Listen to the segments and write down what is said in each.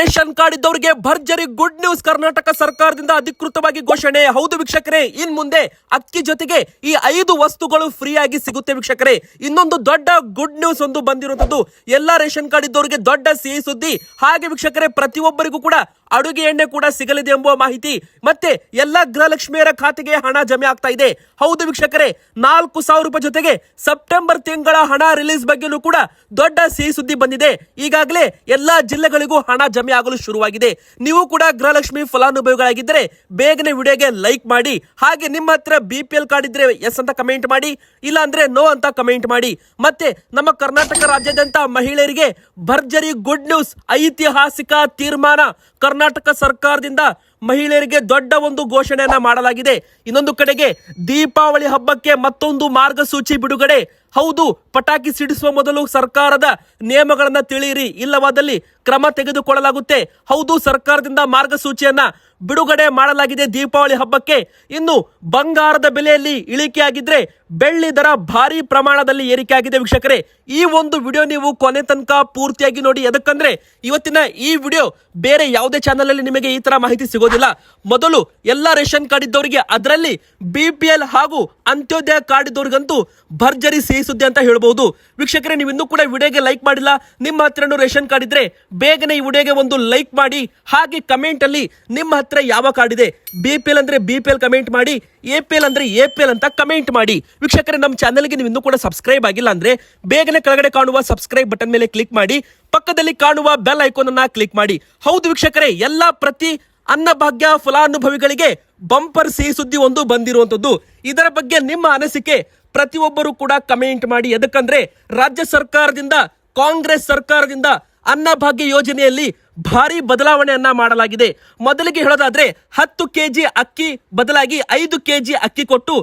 Ration card ಇದ್ದವರಿಗೆ ಭರ್ಜರಿ good news Karnataka ಸರ್ಕಾರದಿಂದ ಅಧಿಕೃತವಾಗಿ ಘೋಷಣೆ. ಹೌದು ವೀಕ್ಷಕರೇ, ಇನ್ ಮುಂದೆ ಅಕ್ಕಿ ಜೊತೆಗೆ ಈ ಐದು ವಸ್ತುಗಳು ಫ್ರೀ ಆಗಿ ಸಿಗುತ್ತೆ ವೀಕ್ಷಕರೇ. ಇನ್ನೊಂದು ದೊಡ್ಡ ಗುಡ್ ನ್ಯೂಸ್ ಒಂದು ಬಂದಿರುವಂತದ್ದು ಎಲ್ಲಾ ರೇಷನ್ ಕಾರ್ಡ್ ಇದ್ದವರಿಗೆ ದೊಡ್ಡ ಸಿಹಿ ಸುದ್ದಿ. ಹಾಗೆ ವೀಕ್ಷಕರೇ, ಪ್ರತಿಯೊಬ್ಬರಿಗೂ ಕೂಡ ಅಡುಗೆ ಎಣ್ಣೆ ಕೂಡ ಸಿಗಲಿದೆ ಎಂಬುವ ಮಾಹಿತಿ. ಮತ್ತೆ ಎಲ್ಲಾ ಗೃಹಲಕ್ಷ್ಮಿಯರ ಖಾತೆಗೆ ಹಣ ಜಮೆ ಆಗ್ತಾ ಇದೆ. ಹೌದು ವೀಕ್ಷಕರೇ, ನಾಲ್ಕು ಸಾವಿರ ರೂಪಾಯಿ ಜೊತೆಗೆ ಸೆಪ್ಟೆಂಬರ್ ತಿಂಗಳ ಹಣ ರಿಲೀಸ್ ಬಗ್ಗೆಯೂ ಕೂಡ ದೊಡ್ಡ ಸಿಹಿ ಸುದ್ದಿ ಬಂದಿದೆ. ಈಗಾಗಲೇ ಎಲ್ಲಾ ಜಿಲ್ಲೆಗಳಿಗೂ ಹಣ ಜಮೆ ಆಗಲು ಶುರುವಾಗಿದೆ. ನೀವು ಕೂಡ ಗೃಹಲಕ್ಷ್ಮಿ ಫಲಾನುಭವಿಗಳಾಗಿದ್ದರೆ ಬೇಗನೆ ವಿಡಿಯೋಗೆ ಲೈಕ್ ಮಾಡಿ, ಹಾಗೆ ನಿಮ್ಮ ಹತ್ರ ಬಿ ಪಿ ಎಲ್ ಕಾರ್ಡ್ ಇದ್ರೆ ಎಸ್ ಅಂತ ಕಮೆಂಟ್ ಮಾಡಿ ಇಲ್ಲ ಅಂದ್ರೆ ನೋ ಅಂತ ಕಮೆಂಟ್ ಮಾಡಿ. ಮತ್ತೆ ನಮ್ಮ ಕರ್ನಾಟಕ ರಾಜ್ಯಾದ್ಯಂತ ಮಹಿಳೆಯರಿಗೆ ಭರ್ಜರಿ ಗುಡ್ ನ್ಯೂಸ್ ಐತಿಹಾಸಿಕ ತೀರ್ಮಾನ. ಕರ್ನಾಟಕ ಸರ್ಕಾರದಿಂದ ಮಹಿಳೆಯರಿಗೆ ದೊಡ್ಡ ಒಂದು ಘೋಷಣೆಯನ್ನ ಮಾಡಲಾಗಿದೆ. ಇನ್ನೊಂದು ಕಡೆಗೆ ದೀಪಾವಳಿ ಹಬ್ಬಕ್ಕೆ ಮತ್ತೊಂದು ಮಾರ್ಗಸೂಚಿ ಬಿಡುಗಡೆ. ಹೌದು, ಪಟಾಕಿ ಸಿಡಿಸುವ ಮೊದಲು ಸರ್ಕಾರದ ನಿಯಮಗಳನ್ನ ತಿಳಿಯಿರಿ. ಇಲ್ಲವಾದಲ್ಲಿ ಕ್ರಮ ತೆಗೆದುಕೊಳ್ಳಲಾಗುತ್ತೆ. ಹೌದು, ಸರ್ಕಾರದಿಂದ ಮಾರ್ಗಸೂಚಿಯನ್ನ ಬಿಡುಗಡೆ ಮಾಡಲಾಗಿದೆ ದೀಪಾವಳಿ ಹಬ್ಬಕ್ಕೆ. ಇನ್ನು ಬಂಗಾರದ ಬೆಲೆಯಲ್ಲಿ ಇಳಿಕೆಯಾಗಿದ್ರೆ ಬೆಳ್ಳಿ ದರ ಭಾರಿ ಪ್ರಮಾಣದಲ್ಲಿ ಏರಿಕೆ ಆಗಿದೆ ವೀಕ್ಷಕರೇ. ಈ ಒಂದು ವಿಡಿಯೋ ನೀವು ಕೊನೆ ತನಕ ಪೂರ್ತಿಯಾಗಿ ನೋಡಿ. ಎದಕ್ಕಂದ್ರೆ, ಇವತ್ತಿನ ಈ ವಿಡಿಯೋ ಬೇರೆ ಯಾವುದೇ ಚಾನಲ್ ಅಲ್ಲಿ ನಿಮಗೆ ಈ ತರ ಮಾಹಿತಿ ಸಿಗೋದಿಲ್ಲ ಮೊದಲು ಎಲ್ಲ ರೇಷನ್ ಕಾರ್ಡ್ ಇದ್ದವರಿಗೆ ಅದರಲ್ಲಿ ಬಿ ಪಿ ಎಲ್ ಹಾಗೂ ಅಂತ್ಯೋದಯ ಕಾರ್ಡ್ ಇದ್ದವ್ರಿಗಂತೂ ಭರ್ಜರಿ ಸಿಹಿ ಅಂತ ಹೇಳ್ಬಹುದು. ವೀಕ್ಷಕರೇ ನೀವು ಇನ್ನೂ ಕೂಡ ವಿಡಿಯೋಗೆ ಲೈಕ್ ಮಾಡಿಲ್ಲ. ನಿಮ್ಮ ಹತ್ರನೂ ರೇಷನ್ ಕಾರ್ಡ್ ಇದ್ರೆ ಬೇಗನೆ ಈ ವಿಡಿಯೋಗೆ ಒಂದು ಲೈಕ್ ಮಾಡಿ, ಹಾಗೆ ಕಮೆಂಟ್ ಅಲ್ಲಿ ನಿಮ್ಮ ಹತ್ರ ಯಾವ ಕಾರ್ಡ್ ಇದೆ? ಬಿ ಪಿ ಎಲ್ ಅಂದ್ರೆ ಬಿ ಪಿ ಎಲ್ ಕಮೆಂಟ್ ಮಾಡಿ ಎ ಪಿ ಎಲ್ ಅಂದ್ರೆ ಎ ಪಿ ಎಲ್ ಅಂತ ಕಮೆಂಟ್ ಮಾಡಿ. ವೀಕ್ಷಕರೇ, ನಮ್ಮ ಚಾನಲ್ಗೆ ನೀವು ಇನ್ನೂ ಕೂಡ ಸಬ್ಸ್ಕ್ರೈಬ್ ಆಗಿಲ್ಲ ಅಂದ್ರೆ ಬೇಗನೆ ಕೆಳಗಡೆ ಕಾಣುವ ಸಬ್ಸ್ಕ್ರೈಬ್ ಬಟನ್ ಮೇಲೆ ಕ್ಲಿಕ್ ಮಾಡಿ, ಪಕ್ಕದಲ್ಲಿ ಕಾಣುವ ಬೆಲ್ ಐಕಾನ್ ಅನ್ನ ಕ್ಲಿಕ್ ಮಾಡಿ. ಹೌದು ವೀಕ್ಷಕರೇ, ಎಲ್ಲಾ ಪ್ರತಿ ಅನ್ನಭಾಗ್ಯ, ಫಲಾನುಭವಿಗಳಿಗೆ ಬಂಪರ್ ಸಿಹಿ ಸುದ್ದಿ ಒಂದು ಬಂದಿರುವಂತದ್ದು ಇದರ ಬಗ್ಗೆ ನಿಮ್ಮ ಅನಿಸಿಕೆ ಪ್ರತಿಯೊಬ್ಬರು ಕೂಡ ಕಮೆಂಟ್ ಮಾಡಿ. ಎದಕ್ಕಂದ್ರೆ ರಾಜ್ಯ ಸರ್ಕಾರದಿಂದ, ಕಾಂಗ್ರೆಸ್ ಸರ್ಕಾರದಿಂದ ಅನ್ನಭಾಗ್ಯ ಯೋಜನೆಯಲ್ಲಿ ಭಾರಿ ಬದಲಾವಣೆಯನ್ನ ಮಾಡಲಾಗಿದೆ. ಮೊದಲಿಗೆ ಹೇಳೋದಾದ್ರೆ ಹತ್ತು ಕೆಜಿ ಅಕ್ಕಿ ಬದಲಾಗಿ ಐದು ಕೆಜಿ ಅಕ್ಕಿ ಕೊಟ್ಟು,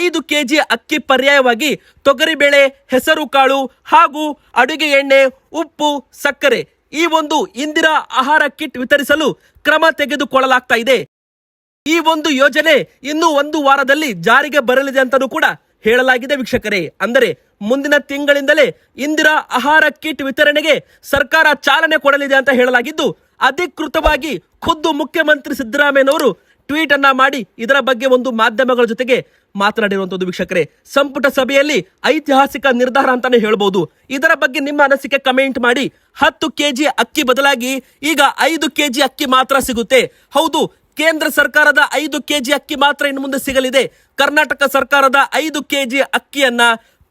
ಐದು ಕೆಜಿ ಅಕ್ಕಿ ಪರ್ಯಾಯವಾಗಿ ತೊಗರಿಬೇಳೆ ಹೆಸರು ಕಾಳು ಹಾಗೂ ಅಡುಗೆ ಎಣ್ಣೆ, ಉಪ್ಪು, ಸಕ್ಕರೆ ಈ ಒಂದು ಇಂದಿರಾ ಆಹಾರ ಕಿಟ್ ವಿತರಿಸಲು ಕ್ರಮ ತೆಗೆದುಕೊಳ್ಳಲಾಗ್ತಾ ಇದೆ. ಈ ಒಂದು ಯೋಜನೆ ಇನ್ನು ಒಂದು ವಾರದಲ್ಲಿ ಜಾರಿಗೆ ಬರಲಿದೆ ಅಂತಲೂ ಕೂಡ ಹೇಳಲಾಗಿದೆ ವೀಕ್ಷಕರೇ. ಅಂದರೆ ಮುಂದಿನ ತಿಂಗಳಿಂದಲೇ ಇಂದಿರಾ ಆಹಾರ ಕಿಟ್ ವಿತರಣೆಗೆ ಸರ್ಕಾರ ಚಾಲನೆ ಕೊಡಲಿದೆ ಅಂತ ಹೇಳಲಾಗಿದ್ದು, ಅಧಿಕೃತವಾಗಿ ಖುದ್ದು ಮುಖ್ಯಮಂತ್ರಿ ಸಿದ್ದರಾಮಯ್ಯನವರು ಟ್ವೀಟ್ ಅನ್ನ ಮಾಡಿ ಇದರ ಬಗ್ಗೆ ಒಂದು ಮಾಧ್ಯಮಗಳ ಜೊತೆಗೆ ಮಾತನಾಡಿರುವಂತದ್ದು ವೀಕ್ಷಕರೇ. ಸಂಪುಟ ಸಭೆಯಲ್ಲಿ ಐತಿಹಾಸಿಕ ನಿರ್ಧಾರ ಅಂತಾನೆ ಹೇಳ್ಬೋದು. ಇದರ ಬಗ್ಗೆ ನಿಮ್ಮ ಅನಿಸಿಕೆ ಕಮೆಂಟ್ ಮಾಡಿ. ಹತ್ತು ಕೆಜಿ ಅಕ್ಕಿ ಬದಲಾಗಿ ಈಗ ಐದು ಕೆಜಿ ಅಕ್ಕಿ ಮಾತ್ರ ಸಿಗುತ್ತೆ. ಹೌದು, ಕೇಂದ್ರ ಸರ್ಕಾರದ ಐದು ಕೆಜಿ ಅಕ್ಕಿ ಮಾತ್ರ ಇನ್ನು ಮುಂದೆ ಸಿಗಲಿದೆ. ಕರ್ನಾಟಕ ಸರ್ಕಾರದ ಐದು ಕೆಜಿ ಅಕ್ಕಿಯನ್ನ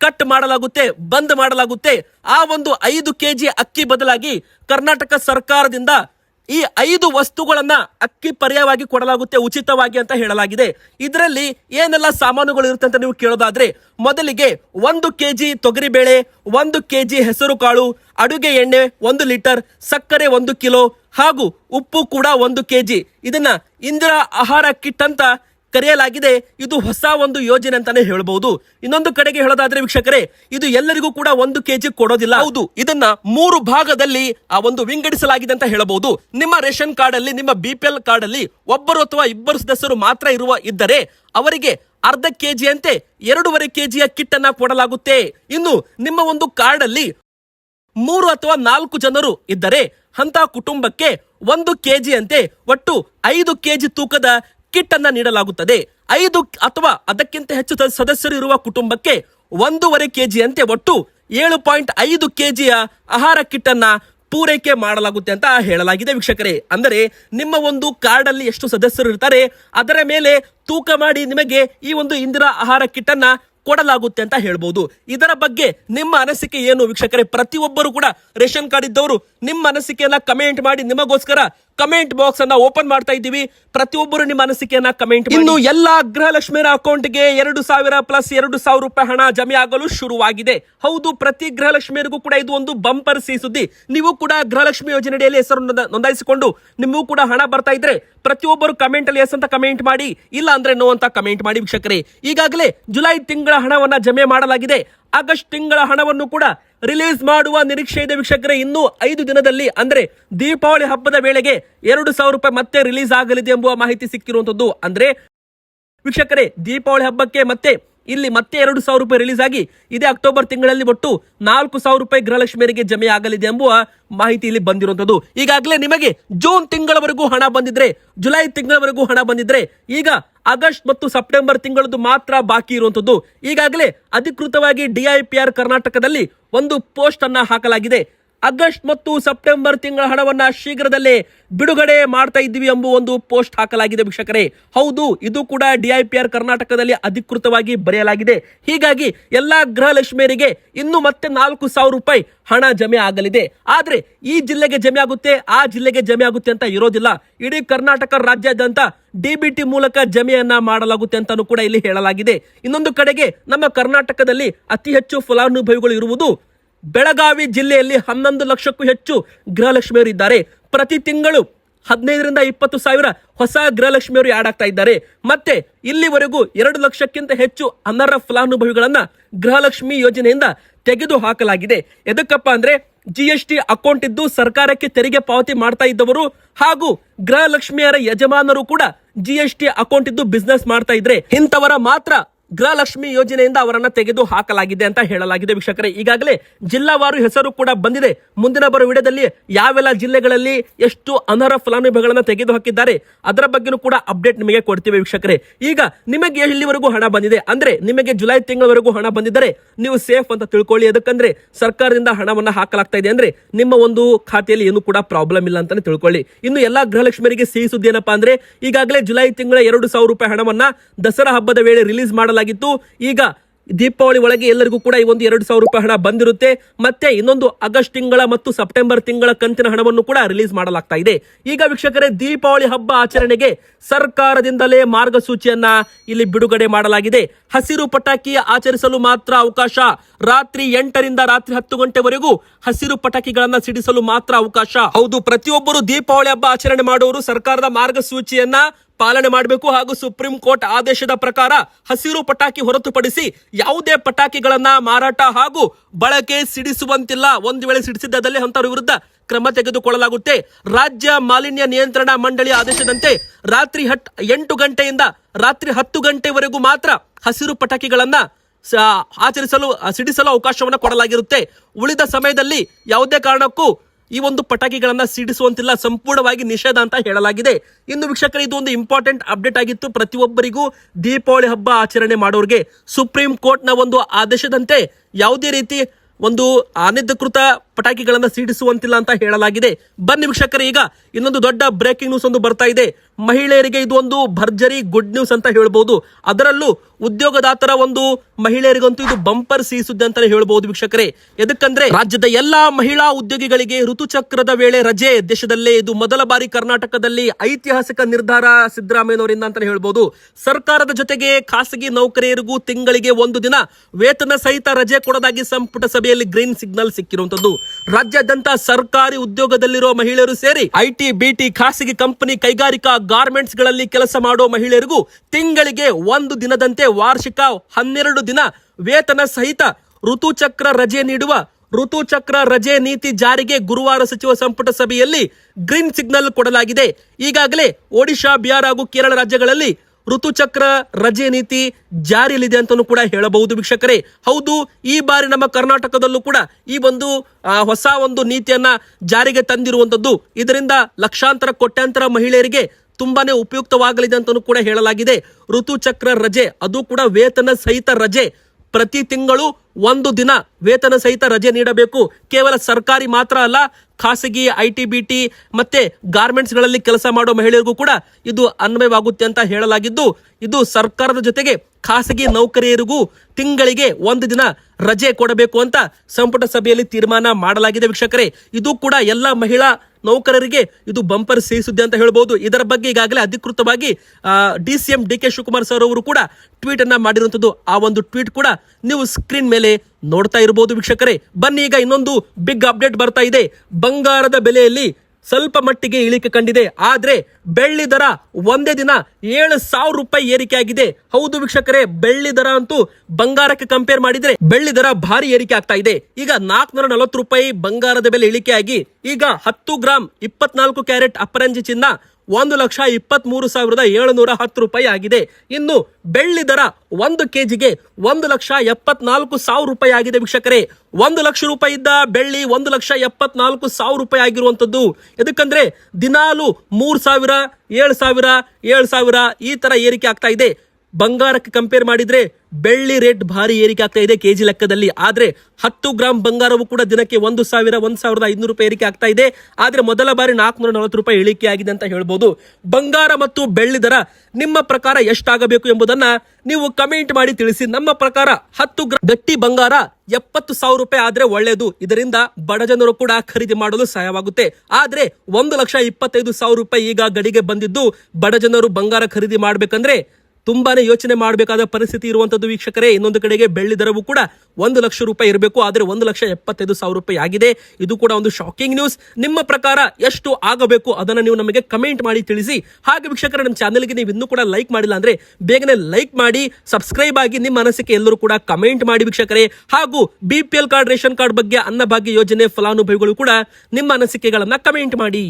ಕಟ್ ಮಾಡಲಾಗುತ್ತೆ, ಬಂದ್ ಮಾಡಲಾಗುತ್ತೆ. ಆ ಒಂದು ಐದು ಕೆಜಿ ಅಕ್ಕಿ ಬದಲಾಗಿ ಕರ್ನಾಟಕ ಸರ್ಕಾರದಿಂದ ಈ ಐದು ವಸ್ತುಗಳನ್ನ ಅಕ್ಕಿ ಪರ್ಯಾಯವಾಗಿ ಕೊಡಲಾಗುತ್ತೆ, ಉಚಿತವಾಗಿ ಅಂತ ಹೇಳಲಾಗಿದೆ. ಇದರಲ್ಲಿ ಏನೆಲ್ಲ ಸಾಮಾನುಗಳು ಇರುತ್ತೆ ಅಂತ ನೀವು ಕೇಳೋದಾದ್ರೆ, ಮೊದಲಿಗೆ ಒಂದು ಕೆ ಜಿ ತೊಗರಿಬೇಳೆ ಒಂದು ಕೆಜಿ ಹೆಸರು ಕಾಳು, ಅಡುಗೆ ಎಣ್ಣೆ ಒಂದು ಲೀಟರ್, ಸಕ್ಕರೆ ಒಂದು ಕಿಲೋ ಹಾಗೂ ಉಪ್ಪು ಕೂಡ ಒಂದು ಕೆಜಿ. ಇದನ್ನ ಇಂದಿರಾ ಆಹಾರ ಕಿಟ್ ಅಂತ ಕರೆಯಲಾಗಿದೆ, ಇದು ಹೊಸ ಒಂದು ಯೋಜನೆ ಅಂತಾನೆ ಹೇಳಬಹುದು ಇನ್ನೊಂದು ಕಡೆಗೆ ಹೇಳೋದಾದ್ರೆ ವೀಕ್ಷಕರೇ, ಇದು ಎಲ್ಲರಿಗೂ ಕೂಡ ಒಂದು ಕೆಜಿ ಕೊಡೋದಿಲ್ಲ. ಹೌದು, ಇದನ್ನ ಮೂರು ಭಾಗದಲ್ಲಿ ಆ ಒಂದು ವಿಂಗಡಿಸಲಾಗಿದೆ ಅಂತ ಹೇಳಬಹುದು. ನಿಮ್ಮ ರೇಷನ್ ಕಾರ್ಡ್ ಅಲ್ಲಿ ನಿಮ್ಮ ಬಿ ಪಿ ಎಲ್ ಕಾರ್ಡ್ ಅಲ್ಲಿ ಒಬ್ಬರು ಅಥವಾ ಇಬ್ಬರು ಸದಸ್ಯರು ಮಾತ್ರ ಇರುವ, ಇದ್ದರೆ ಅವರಿಗೆ ಅರ್ಧ ಕೆಜಿ ಅಂತೆ ಎರಡೂವರೆ ಕೆಜಿಯ ಕಿಟ್ ಅನ್ನ ಕೊಡಲಾಗುತ್ತೆ. ಇನ್ನು ನಿಮ್ಮ ಒಂದು ಕಾರ್ಡ್ ಅಲ್ಲಿ ಮೂರು ಅಥವಾ ನಾಲ್ಕು ಜನರು ಇದ್ದರೆ ಅಂತ ಕುಟುಂಬಕ್ಕೆ ಒಂದು ಕೆಜಿ ಅಂತೆ ಒಟ್ಟು ಐದು ಕೆಜಿ ತೂಕದ ಕಿಟ್ ಅನ್ನ ನೀಡಲಾಗುತ್ತದೆ. ಐದು ಅಥವಾ ಅದಕ್ಕಿಂತ ಹೆಚ್ಚು ಸದಸ್ಯರು ಇರುವ ಕುಟುಂಬಕ್ಕೆ ಒಂದೂವರೆ ಕೆಜಿ ಅಂತೆ ಒಟ್ಟು ಏಳು ಪಾಯಿಂಟ್ ಐದು ಕೆಜಿಯ ಆಹಾರ ಕಿಟ್ ಅನ್ನ ಪೂರೈಕೆ ಮಾಡಲಾಗುತ್ತೆ ಅಂತ ಹೇಳಲಾಗಿದೆ ವೀಕ್ಷಕರೇ. ಅಂದರೆ ನಿಮ್ಮ ಒಂದು ಕಾರ್ಡ್ ಅಲ್ಲಿ ಎಷ್ಟು ಸದಸ್ಯರು ಇರ್ತಾರೆ, ಅದರ ಮೇಲೆ ತೂಕ ಮಾಡಿ ನಿಮಗೆ ಈ ಒಂದು ಇಂದಿರಾ ಆಹಾರ ಕಿಟ್ ಅನ್ನ ಕೊಡಲಾಗುತ್ತೆ ಅಂತ ಹೇಳ್ಬೋದು. ಇದರ ಬಗ್ಗೆ ನಿಮ್ಮ ಅನಿಸಿಕೆ ಏನು ವೀಕ್ಷಕರೇ? ಪ್ರತಿಯೊಬ್ಬರು ಕೂಡ ರೇಷನ್ ಕಾರ್ಡ್ ಇದ್ದವರು ನಿಮ್ಮ ಅನಿಸಿಕೆಯನ್ನ ಕಮೆಂಟ್ ಮಾಡಿ ನಿಮಗೋಸ್ಕರ ಕಮೆಂಟ್ ಬಾಕ್ಸ್ ಅನ್ನ ಓಪನ್ ಮಾಡ್ತಾ ಇದ್ದೀವಿ. ಪ್ರತಿಯೊಬ್ಬರು ನಿಮ್ಮ ಅನಿಸಿಕೆಯನ್ನ ಕಮೆಂಟ್ ಇನ್ನು ಎಲ್ಲಾ ಗೃಹಲಕ್ಷ್ಮಿಯರ ಅಕೌಂಟ್ಗೆ ಎರಡು ಸಾವಿರ ಪ್ಲಸ್ ಎರಡು ಸಾವಿರ ರೂಪಾಯಿ ಹಣ ಜಮೆ ಆಗಲು ಶುರುವಾಗಿದೆ. ಹೌದು, ಪ್ರತಿ ಗೃಹಲಕ್ಷ್ಮಿಯರಿಗೂ ಕೂಡ ಇದು ಒಂದು ಬಂಪರ್ ಸಿ ಸುದ್ದಿ ನೀವು ಕೂಡ ಗೃಹಲಕ್ಷ್ಮಿ ಯೋಜನೆಯಲ್ಲಿ ಹೆಸರು ನೋಂದ- ನೋಂದಾಯಿಸಿಕೊಂಡು ನಿಮಗೂ ಕೂಡ ಹಣ ಬರ್ತಾ ಇದ್ರೆ ಪ್ರತಿಯೊಬ್ಬರು ಕಮೆಂಟ್ ಅಲ್ಲಿ ಎಸ್ ಅಂತ ಕಮೆಂಟ್ ಮಾಡಿ, ಇಲ್ಲ ಅಂದ್ರೆ ನೋ ಅಂತ ಕಮೆಂಟ್ ಮಾಡಿ ವೀಕ್ಷಕರೇ. ಈಗಾಗಲೇ ಜುಲೈ ತಿಂಗಳ ಹಣವನ್ನ ಜಮೆ ಮಾಡಲಾಗಿದೆ. ಆಗಸ್ಟ್ ತಿಂಗಳ ಹಣವನ್ನು ಕೂಡ ರಿಲೀಸ್ ಮಾಡುವ ನಿರೀಕ್ಷೆ ಇದೆ ವೀಕ್ಷಕರೇ. ಇನ್ನು ಐದು ದಿನದಲ್ಲಿ, ಅಂದ್ರೆ ದೀಪಾವಳಿ ಹಬ್ಬದ ವೇಳೆಗೆ ಎರಡು ಸಾವಿರ ರೂಪಾಯಿ ಮತ್ತೆ ರಿಲೀಸ್ ಆಗಲಿದೆ ಎಂಬುವ ಮಾಹಿತಿ ಸಿಕ್ಕಿರುವಂತದ್ದು ಅಂದ್ರೆ ವೀಕ್ಷಕರೇ, ದೀಪಾವಳಿ ಹಬ್ಬಕ್ಕೆ ಮತ್ತೆ ಇಲ್ಲಿ ಮತ್ತೆ ಎರಡು ಸಾವಿರ ರೂಪಾಯಿ ರಿಲೀಸ್ ಆಗಿ ಇದೇ ಅಕ್ಟೋಬರ್ ತಿಂಗಳಲ್ಲಿ ಒಟ್ಟು ನಾಲ್ಕು ಸಾವಿರ ರೂಪಾಯಿ ಗೃಹಲಕ್ಷ್ಮಿಯರಿಗೆ ಜಮೆ ಆಗಲಿದೆ ಎಂಬುವ ಮಾಹಿತಿ ಇಲ್ಲಿ ಬಂದಿರುವಂತದ್ದು ಈಗಾಗಲೇ ನಿಮಗೆ ಜೂನ್ ತಿಂಗಳವರೆಗೂ ಹಣ ಬಂದಿದ್ರೆ, ಜುಲೈ ತಿಂಗಳವರೆಗೂ ಹಣ ಬಂದಿದ್ರೆ, ಈಗ ಆಗಸ್ಟ್ ಮತ್ತು ಸೆಪ್ಟೆಂಬರ್ ತಿಂಗಳದ್ದು ಮಾತ್ರ ಬಾಕಿ ಇರುವಂತದ್ದು ಈಗಾಗಲೇ ಅಧಿಕೃತವಾಗಿ ಡಿಐಪಿಆರ್ ಕರ್ನಾಟಕದಲ್ಲಿ ಒಂದು ಪೋಸ್ಟ್ ಅನ್ನ ಹಾಕಲಾಗಿದೆ. ಆಗಸ್ಟ್ ಮತ್ತು ಸೆಪ್ಟೆಂಬರ್ ತಿಂಗಳ ಹಣವನ್ನ ಶೀಘ್ರದಲ್ಲೇ ಬಿಡುಗಡೆ ಮಾಡ್ತಾ ಇದ್ದೀವಿ ಎಂಬ ಒಂದು ಪೋಸ್ಟ್ ಹಾಕಲಾಗಿದೆ ವೀಕ್ಷಕರೇ. ಹೌದು, ಇದು ಕೂಡ ಡಿಐಪಿಆರ್ ಕರ್ನಾಟಕದಲ್ಲಿ ಅಧಿಕೃತವಾಗಿ ಬರೆಯಲಾಗಿದೆ. ಹೀಗಾಗಿ ಎಲ್ಲಾ ಗೃಹಲಕ್ಷ್ಮಿಯರಿಗೆ ಇನ್ನು ಮತ್ತೆ ನಾಲ್ಕು ಸಾವಿರ ರೂಪಾಯಿ ಹಣ ಜಮೆ ಆಗಲಿದೆ. ಆದ್ರೆ ಈ ಜಿಲ್ಲೆಗೆ ಜಮೆ ಆಗುತ್ತೆ, ಆ ಜಿಲ್ಲೆಗೆ ಜಮೆ ಆಗುತ್ತೆ ಅಂತ ಇರೋದಿಲ್ಲ. ಇಡೀ ಕರ್ನಾಟಕ ರಾಜ್ಯಾದ್ಯಂತ ಡಿಬಿಟಿ ಮೂಲಕ ಜಮೆಯನ್ನ ಮಾಡಲಾಗುತ್ತೆ ಅಂತಾನು ಕೂಡ ಇಲ್ಲಿ ಹೇಳಲಾಗಿದೆ. ಇನ್ನೊಂದು ಕಡೆಗೆ ನಮ್ಮ ಕರ್ನಾಟಕದಲ್ಲಿ ಅತಿ ಹೆಚ್ಚು ಫಲಾನುಭವಿಗಳು ಇರುವುದು ಬೆಳಗಾವಿ ಜಿಲ್ಲೆಯಲ್ಲಿ ಹನ್ನೊಂದು ಲಕ್ಷಕ್ಕೂ ಹೆಚ್ಚು ಗೃಹಲಕ್ಷ್ಮಿಯರು ಇದ್ದಾರೆ. ಪ್ರತಿ ತಿಂಗಳು ಹದಿನೈದರಿಂದ ಇಪ್ಪತ್ತು ಸಾವಿರ ಹೊಸ ಗೃಹಲಕ್ಷ್ಮಿಯವರು ಆ್ಯಡ್ ಆಗ್ತಾ ಇದ್ದಾರೆ. ಮತ್ತೆ ಇಲ್ಲಿವರೆಗೂ ಎರಡು ಲಕ್ಷಕ್ಕಿಂತ ಹೆಚ್ಚು ಅನರ್ಹ ಫಲಾನುಭವಿಗಳನ್ನ ಗೃಹಲಕ್ಷ್ಮಿ ಯೋಜನೆಯಿಂದ ತೆಗೆದು ಹಾಕಲಾಗಿದೆ. ಎದಕ್ಕಪ್ಪ ಅಂದ್ರೆ ಜಿ ಎಸ್ ಟಿ ಅಕೌಂಟ್ ಇದ್ದು ಸರ್ಕಾರಕ್ಕೆ ತೆರಿಗೆ ಪಾವತಿ ಮಾಡ್ತಾ ಇದ್ದವರು ಹಾಗೂ ಗೃಹಲಕ್ಷ್ಮಿಯರ ಯಜಮಾನರು ಕೂಡ ಜಿ ಎಸ್ ಟಿ ಅಕೌಂಟ್ ಇದ್ದು ಬಿಸ್ನೆಸ್ ಮಾಡ್ತಾ ಇದ್ರೆ ಇಂಥವರ ಮಾತ್ರ ಗೃಹಲಕ್ಷ್ಮಿ ಯೋಜನೆಯಿಂದ ಅವರನ್ನ ತೆಗೆದು ಹಾಕಲಾಗಿದೆ ಅಂತ ಹೇಳಲಾಗಿದೆ ವೀಕ್ಷಕರೇ. ಈಗಾಗಲೇ ಜಿಲ್ಲಾವಾರು ಹೆಸರು ಕೂಡ ಬಂದಿದೆ. ಮುಂದಿನ ಬರುವ ವಿಡಿಯೋದಲ್ಲಿ ಯಾವೆಲ್ಲ ಜಿಲ್ಲೆಗಳಲ್ಲಿ ಎಷ್ಟು ಅನರ್ಹ ಫಲಾನುಭವಿಗಳನ್ನ ತೆಗೆದು ಹಾಕಿದ್ದಾರೆ, ಅದರ ಬಗ್ಗೆನೂ ಕೂಡ ಅಪ್ಡೇಟ್ ನಿಮಗೆ ಕೊಡ್ತೀವಿ ವೀಕ್ಷಕರೇ. ಈಗ ನಿಮಗೆ ಎಲ್ಲಿವರೆಗೂ ಹಣ ಬಂದಿದೆ? ಅಂದ್ರೆ ನಿಮಗೆ ಜುಲೈ ತಿಂಗಳವರೆಗೂ ಹಣ ಬಂದಿದ್ದರೆ ನೀವು ಸೇಫ್ ಅಂತ ತಿಳ್ಕೊಳ್ಳಿ. ಅದಕ್ಕಂದ್ರೆ ಸರ್ಕಾರದಿಂದ ಹಣವನ್ನ ಹಾಕಲಾಗ್ತಾ ಇದೆ. ಅಂದ್ರೆ ನಿಮ್ಮ ಒಂದು ಖಾತೆಯಲ್ಲಿ ಏನು ಕೂಡ ಪ್ರಾಬ್ಲಮ್ ಇಲ್ಲ ಅಂತಾನೆ ತಿಳ್ಕೊಳ್ಳಿ. ಇನ್ನು ಎಲ್ಲಾ ಗೃಹಲಕ್ಷ್ಮಿಯರಿಗೆ ಸಿಹಿ ಏನಪ್ಪಾ ಅಂದ್ರೆ, ಈಗಾಗಲೇ ಜುಲೈ ತಿಂಗಳ ಎರಡು ಸಾವಿರ ರೂಪಾಯಿ ಹಣವನ್ನ ದಸರಾ ಹಬ್ಬದ ವೇಳೆ ರಿಲೀಸ್ ಮಾಡಲಾಗಿತ್ತು ಈಗ ದೀಪಾವಳಿ ಒಳಗೆ ಎಲ್ಲರಿಗೂ ಕೂಡ ಈ ಒಂದು ಎರಡು ಸಾವಿರ ರೂಪಾಯಿ ಹಣ ಬಂದಿರುತ್ತೆ. ಮತ್ತೆ ಇನ್ನೊಂದು ಆಗಸ್ಟ್ ತಿಂಗಳ ಮತ್ತು ಸೆಪ್ಟೆಂಬರ್ ತಿಂಗಳ ಕಂತಿನ ಹಣವನ್ನು ಕೂಡ ರಿಲೀಸ್ ಮಾಡಲಾಗ್ತಾ ಇದೆ. ಈಗ ವೀಕ್ಷಕರೇ, ದೀಪಾವಳಿ ಹಬ್ಬ ಆಚರಣೆಗೆ ಸರ್ಕಾರದಿಂದಲೇ ಮಾರ್ಗಸೂಚಿಯನ್ನ ಇಲ್ಲಿ ಬಿಡುಗಡೆ ಮಾಡಲಾಗಿದೆ. ಹಸಿರು ಪಟಾಕಿ ಆಚರಿಸಲು ಮಾತ್ರ ಅವಕಾಶ. ರಾತ್ರಿ ಎಂಟರಿಂದ ರಾತ್ರಿ ಹತ್ತು ಗಂಟೆವರೆಗೂ ಹಸಿರು ಪಟಾಕಿಗಳನ್ನ ಸಿಡಿಸಲು ಮಾತ್ರ ಅವಕಾಶ. ಹೌದು, ಪ್ರತಿಯೊಬ್ಬರು ದೀಪಾವಳಿ ಹಬ್ಬ ಆಚರಣೆ ಮಾಡುವವರು ಸರ್ಕಾರದ ಮಾರ್ಗಸೂಚಿಯನ್ನ ಪಾಲನೆ ಮಾಡಬೇಕು ಹಾಗೂ ಸುಪ್ರೀಂ ಕೋರ್ಟ್ ಆದೇಶದ ಪ್ರಕಾರ ಹಸಿರು ಪಟಾಕಿ ಹೊರತುಪಡಿಸಿ ಯಾವುದೇ ಪಟಾಕಿಗಳನ್ನ ಮಾರಾಟ ಹಾಗೂ ಬಳಕೆ ಸಿಡಿಸುವಂತಿಲ್ಲ. ಒಂದು ವೇಳೆ ಸಿಡಿಸಿದ್ದಲ್ಲಿ ಅಂತವರ ವಿರುದ್ಧ ಕ್ರಮ ತೆಗೆದುಕೊಳ್ಳಲಾಗುತ್ತೆ. ರಾಜ್ಯ ಮಾಲಿನ್ಯ ನಿಯಂತ್ರಣ ಮಂಡಳಿ ಆದೇಶದಂತೆ ರಾತ್ರಿ ಹಟ್ ಎಂಟು ಗಂಟೆಯಿಂದ ರಾತ್ರಿ ಹತ್ತು ಗಂಟೆವರೆಗೂ ಮಾತ್ರ ಹಸಿರು ಪಟಾಕಿಗಳನ್ನ ಆಚರಿಸಲು, ಸಿಡಿಸಲು ಅವಕಾಶವನ್ನು ಕೊಡಲಾಗಿರುತ್ತೆ. ಉಳಿದ ಸಮಯದಲ್ಲಿ ಯಾವುದೇ ಕಾರಣಕ್ಕೂ ಈ ಒಂದು ಪಟಾಕಿಗಳನ್ನು ಸಿಡಿಸುವಂತಿಲ್ಲ, ಸಂಪೂರ್ಣವಾಗಿ ನಿಷೇಧ ಅಂತ ಹೇಳಲಾಗಿದೆ. ಇನ್ನು ವೀಕ್ಷಕರೇ, ಇದು ಒಂದು ಇಂಪಾರ್ಟೆಂಟ್ ಅಪ್ಡೇಟ್ ಆಗಿತ್ತು. ಪ್ರತಿಯೊಬ್ಬರಿಗೂ ದೀಪಾವಳಿ ಹಬ್ಬ ಆಚರಣೆ ಮಾಡೋರಿಗೆ ಸುಪ್ರೀಂ ಕೋರ್ಟ್ನ ಒಂದು ಆದೇಶದಂತೆ ಯಾವುದೇ ರೀತಿ ಒಂದು ಅನಧಿಕೃತ ಪಟಾಕಿಗಳನ್ನ ಸಿಡಿಸುವಂತಿಲ್ಲ ಅಂತ ಹೇಳಲಾಗಿದೆ. ಬನ್ನಿ ವೀಕ್ಷಕರೇ, ಈಗ ಇನ್ನೊಂದು ದೊಡ್ಡ ಬ್ರೇಕಿಂಗ್ ನ್ಯೂಸ್ ಒಂದು ಬರ್ತಾ ಇದೆ. ಮಹಿಳೆಯರಿಗೆ ಇದು ಒಂದು ಭರ್ಜರಿ ಗುಡ್ ನ್ಯೂಸ್ ಅಂತ ಹೇಳ್ಬೋದು. ಅದರಲ್ಲೂ ಉದ್ಯೋಗದಾತರ ಒಂದು ಮಹಿಳೆಯರಿಗಂತೂ ಇದು ಬಂಪರ್ ಸಿಹಿ ಸುದ್ದಿ ಅಂತಾನೆ ಹೇಳ್ಬಹುದು ವೀಕ್ಷಕರೇ. ಎದಕ್ಕಂದ್ರೆ ರಾಜ್ಯದ ಎಲ್ಲಾ ಮಹಿಳಾ ಉದ್ಯೋಗಿಗಳಿಗೆ ಋತುಚಕ್ರದ ವೇಳೆ ರಜೆ, ದೇಶದಲ್ಲೇ ಇದು ಮೊದಲ ಬಾರಿ ಕರ್ನಾಟಕದಲ್ಲಿ ಐತಿಹಾಸಿಕ ನಿರ್ಧಾರ ಸಿದ್ದರಾಮಯ್ಯನವರಿಂದ ಅಂತಾನೆ ಹೇಳ್ಬೋದು. ಸರ್ಕಾರದ ಜೊತೆಗೆ ಖಾಸಗಿ ನೌಕರಿಯರಿಗೂ ತಿಂಗಳಿಗೆ ಒಂದು ದಿನ ವೇತನ ಸಹಿತ ರಜೆ ಕೊಡೋದಾಗಿ ಸಂಪುಟ ಸಭೆಯಲ್ಲಿ ಗ್ರೀನ್ ಸಿಗ್ನಲ್ ಸಿಕ್ಕಿರುವಂತದ್ದು ರಾಜ್ಯಾದ್ಯಂತ ಸರ್ಕಾರಿ ಉದ್ಯೋಗದಲ್ಲಿರೋ ಮಹಿಳೆಯರು ಸೇರಿ ಐಟಿ, ಬಿಟಿ, ಖಾಸಗಿ ಕಂಪನಿ ಕೈಗಾರಿಕಾ ಗಾರ್ಮೆಂಟ್ಸ್ಗಳಲ್ಲಿ ಕೆಲಸ ಮಾಡುವ ಮಹಿಳೆಯರಿಗೂ ತಿಂಗಳಿಗೆ ಒಂದು ದಿನದಂತೆ ವಾರ್ಷಿಕ ಹನ್ನೆರಡು ದಿನ ವೇತನ ಸಹಿತ ಋತುಚಕ್ರ ರಜೆ ನೀಡುವ ಋತುಚಕ್ರ ರಜೆ ನೀತಿ ಜಾರಿಗೆ ಗುರುವಾರ ಸಚಿವ ಸಂಪುಟ ಸಭೆಯಲ್ಲಿ ಗ್ರೀನ್ ಸಿಗ್ನಲ್ ಕೊಡಲಾಗಿದೆ. ಈಗಾಗಲೇ ಒಡಿಶಾ, ಬಿಹಾರ್ ಹಾಗೂ ಕೇರಳ ರಾಜ್ಯಗಳಲ್ಲಿ ಋತುಚಕ್ರ ರಜೆ ನೀತಿ ಜಾರಿಯಲ್ಲಿದೆ ಅಂತಾನೂ ಕೂಡ ಹೇಳಬಹುದು ವೀಕ್ಷಕರೇ. ಹೌದು, ಈ ಬಾರಿ ನಮ್ಮ ಕರ್ನಾಟಕದಲ್ಲೂ ಕೂಡ ಈ ಒಂದು ಹೊಸ ಒಂದು ನೀತಿಯನ್ನ ಜಾರಿಗೆ ತಂದಿರುವಂತದ್ದು ಇದರಿಂದ ಲಕ್ಷಾಂತರ, ಕೋಟ್ಯಾಂತರ ಮಹಿಳೆಯರಿಗೆ ತುಂಬಾನೇ ಉಪಯುಕ್ತವಾಗಲಿದೆ ಅಂತಾನೂ ಕೂಡ ಹೇಳಲಾಗಿದೆ. ಋತುಚಕ್ರ ರಜೆ, ಅದು ಕೂಡ ವೇತನ ಸಹಿತ ರಜೆ. ಪ್ರತಿ ತಿಂಗಳು ಒಂದು ದಿನ ವೇತನ ಸಹಿತ ರಜೆ ನೀಡಬೇಕು. ಕೇವಲ ಸರ್ಕಾರಿ ಮಾತ್ರ ಅಲ್ಲ, ಖಾಸಗಿ ಐ ಟಿ ಬಿ ಟಿ ಮತ್ತೆ ಗಾರ್ಮೆಂಟ್ಸ್ಗಳಲ್ಲಿ ಕೆಲಸ ಮಾಡೋ ಮಹಿಳೆಯರಿಗೂ ಕೂಡ ಇದು ಅನ್ವಯವಾಗುತ್ತೆ ಅಂತ ಹೇಳಲಾಗಿದ್ದು, ಇದು ಸರ್ಕಾರದ ಜೊತೆಗೆ ಖಾಸಗಿ ನೌಕರಿಯರಿಗೂ ತಿಂಗಳಿಗೆ ಒಂದು ದಿನ ರಜೆ ಕೊಡಬೇಕು ಅಂತ ಸಂಪುಟ ಸಭೆಯಲ್ಲಿ ತೀರ್ಮಾನ ಮಾಡಲಾಗಿದೆ. ವೀಕ್ಷಕರೇ, ಇದು ಕೂಡ ಎಲ್ಲ ಮಹಿಳಾ ನೌಕರರಿಗೆ ಇದು ಬಂಪರ್ ಸಿಹಿ ಅಂತ ಹೇಳ್ಬೋದು. ಇದರ ಬಗ್ಗೆ ಈಗಾಗಲೇ ಅಧಿಕೃತವಾಗಿ D C M D K Shivakumar sir ಅವರು ಕೂಡ ಟ್ವೀಟ್ ಅನ್ನ ಮಾಡಿರುವಂತದ್ದು ಆ ಒಂದು ಟ್ವೀಟ್ ಕೂಡ ನೀವು ಸ್ಕ್ರೀನ್ ಮೇಲೆ ನೋಡ್ತಾ ಇರಬಹುದು ವೀಕ್ಷಕರೇ. ಬನ್ನಿ, ಈಗ ಇನ್ನೊಂದು ಬಿಗ್ ಅಪ್ಡೇಟ್ ಬರ್ತಾ ಇದೆ. ಬಂಗಾರದ ಬೆಲೆಯಲ್ಲಿ ಸ್ವಲ್ಪ ಮಟ್ಟಿಗೆ ಇಳಿಕೆ ಕಂಡಿದೆ. ಆದರೆ ಬೆಳ್ಳಿ ದರ ಒಂದೇ ದಿನ ಏಳು ಸಾವಿರ ರೂಪಾಯಿ ಏರಿಕೆ ಆಗಿದೆ. ಹೌದು ವೀಕ್ಷಕರೇ, ಬೆಳ್ಳಿ ದರ ಅಂತೂ ಬಂಗಾರಕ್ಕೆ ಕಂಪೇರ್ ಮಾಡಿದ್ರೆ ಬೆಳ್ಳಿ ದರ ಭಾರಿ ಏರಿಕೆ ಆಗ್ತಾ ಇದೆ. ಈಗ ನಾಲ್ಕುನೂರ ನಲವತ್ತು ರೂಪಾಯಿ ಬಂಗಾರದ ಬೆಲೆ ಇಳಿಕೆಯಾಗಿ ಈಗ ಹತ್ತು ಗ್ರಾಮ್ ಇಪ್ಪತ್ನಾಲ್ಕು ಕ್ಯಾರೆಟ್ ಅಪರಂಜಿ ಚಿನ್ನ ಒಂದು ಲಕ್ಷ ಇಪ್ಪತ್ತ್ ಮೂರು ಸಾವಿರದ ಏಳುನೂರ ಹತ್ತು ರೂಪಾಯಿ ಆಗಿದೆ. ಇನ್ನು ಬೆಳ್ಳಿ ದರ ಒಂದು ಕೆಜಿಗೆ ಒಂದು ಲಕ್ಷ ಎಪ್ಪತ್ನಾಲ್ಕು ಸಾವಿರ ರೂಪಾಯಿ ಆಗಿದೆ ವೀಕ್ಷಕರೇ. ಒಂದು ಲಕ್ಷ ರೂಪಾಯಿ ಇದ್ದ ಬೆಳ್ಳಿ ಒಂದು ಲಕ್ಷ ಎಪ್ಪತ್ನಾಲ್ಕು ಸಾವಿರ ರೂಪಾಯಿ ಆಗಿರುವಂಥದ್ದು ಎದಕ್ಕಂದ್ರೆ ದಿನಾಲು ಮೂರು ಸಾವಿರ, ಏಳು ಸಾವಿರ ಏಳು ಸಾವಿರ ಈ ತರ ಏರಿಕೆ ಆಗ್ತಾ ಇದೆ. ಬಂಗಾರಕ್ಕೆ ಕಂಪೇರ್ ಮಾಡಿದ್ರೆ ಬೆಳ್ಳಿ ರೇಟ್ ಭಾರಿ ಏರಿಕೆ ಆಗ್ತಾ ಇದೆ ಕೆಜಿ ಲೆಕ್ಕದಲ್ಲಿ. ಆದ್ರೆ ಹತ್ತು ಗ್ರಾಮ್ ಬಂಗಾರವು ಕೂಡ ದಿನಕ್ಕೆ ಒಂದು ಸಾವಿರ, ಒಂದ್ ಸಾವಿರದ ಐನೂರು ರೂಪಾಯಿ ಏರಿಕೆ ಆಗ್ತಾ ಇದೆ. ಆದ್ರೆ ಮೊದಲ ಬಾರಿ ನಾಲ್ಕುನೂರ ನಲವತ್ತು ರೂಪಾಯಿ ಇಳಿಕೆ ಆಗಿದೆ ಅಂತ ಹೇಳ್ಬೋದು. ಬಂಗಾರ ಮತ್ತು ಬೆಳ್ಳಿ ದರ ನಿಮ್ಮ ಪ್ರಕಾರ ಎಷ್ಟಾಗಬೇಕು ಎಂಬುದನ್ನ ನೀವು ಕಮೆಂಟ್ ಮಾಡಿ ತಿಳಿಸಿ. ನಮ್ಮ ಪ್ರಕಾರ ಹತ್ತು ಗ್ರಾಮ್ ಗಟ್ಟಿ ಬಂಗಾರ ಎಪ್ಪತ್ತು ಸಾವಿರ ರೂಪಾಯಿ ಆದ್ರೆ ಒಳ್ಳೆಯದು ಇದರಿಂದ ಬಡ ಜನರು ಕೂಡ ಖರೀದಿ ಮಾಡಲು ಸಹಾಯವಾಗುತ್ತೆ. ಆದ್ರೆ ಒಂದು ಲಕ್ಷ ಇಪ್ಪತ್ತೈದು ಸಾವಿರ ರೂಪಾಯಿ ಈಗ ಗಡಿಗೆ ಬಂದಿದ್ದು ಬಡ ಜನರು ಬಂಗಾರ ಖರೀದಿ ಮಾಡ್ಬೇಕಂದ್ರೆ ತುಂಬಾನೇ ಯೋಚನೆ ಮಾಡಬೇಕಾದ ಪರಿಸ್ಥಿತಿ ಇರುವಂತದ್ದು ವೀಕ್ಷಕರೇ. ಇನ್ನೊಂದು ಕಡೆಗೆ ಬೆಳ್ಳಿ ದರವು ಕೂಡ ಒಂದು ಲಕ್ಷ ರೂಪಾಯಿ ಇರಬೇಕು. ಆದರೆ ಒಂದು ಲಕ್ಷ ಎಪ್ಪತ್ತೈದು ಸಾವಿರ ರೂಪಾಯಿ ಆಗಿದೆ. ಇದು ಕೂಡ ಒಂದು ಶಾಕಿಂಗ್ ನ್ಯೂಸ್ ನಿಮ್ಮ ಪ್ರಕಾರ ಎಷ್ಟು ಆಗಬೇಕು? ಅದನ್ನ ನೀವು ನಮಗೆ ಕಮೆಂಟ್ ಮಾಡಿ ತಿಳಿಸಿ. ಹಾಗೆ ವೀಕ್ಷಕರ, ನಮ್ಮ ಚಾನಲ್ಗೆ ನೀವು ಇನ್ನೂ ಕೂಡ ಲೈಕ್ ಮಾಡಿಲ್ಲ ಅಂದ್ರೆ ಬೇಗನೆ ಲೈಕ್ ಮಾಡಿ ಸಬ್ಸ್ಕ್ರೈಬ್ ಆಗಿ ನಿಮ್ಮ ಅನಿಸಿಕೆ ಎಲ್ಲರೂ ಕೂಡ ಕಮೆಂಟ್ ಮಾಡಿ ವೀಕ್ಷಕರೇ. ಹಾಗೂ B P card ration card ಬಗ್ಗೆ ಅನ್ನಭಾಗ್ಯ ಯೋಜನೆ ಫಲಾನುಭವಿಗಳು ಕೂಡ ನಿಮ್ಮ ಅನಿಸಿಕೆಗಳನ್ನ ಕಮೆಂಟ್ ಮಾಡಿ.